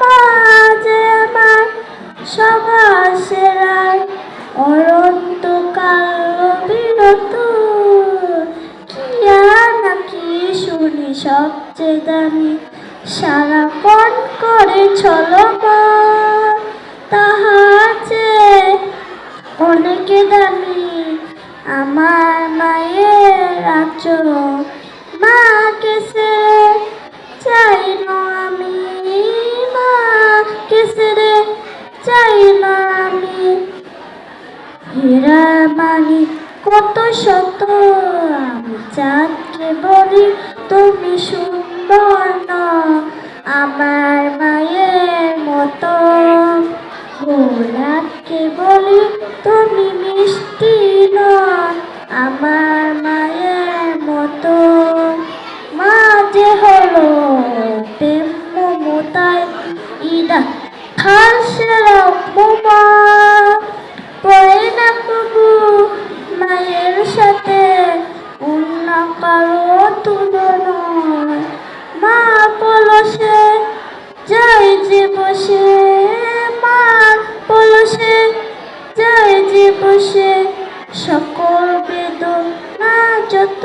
মাঝে আমার সবার সেরায় অনন্তকাল বিরত। নাকি শুনি সবচেয়ে দামি। সারাক্ষণ করে চলমান। তাহার চেয়ে অনেকে দামি। আমার মায়ের আচর হীরা মানি কত শত আমি চাঁদকে বলি, তুমি সুন্দর না, আমার মায়ের মতো। গোলাপকে বলি, তুমি মিষ্টি না, আমার মায়ের মতো। মা যে হলো প্রেম মমতায়, ইদা খাসের মোমা যে মা পলসে যায় যে বসে সকল বেদনা যত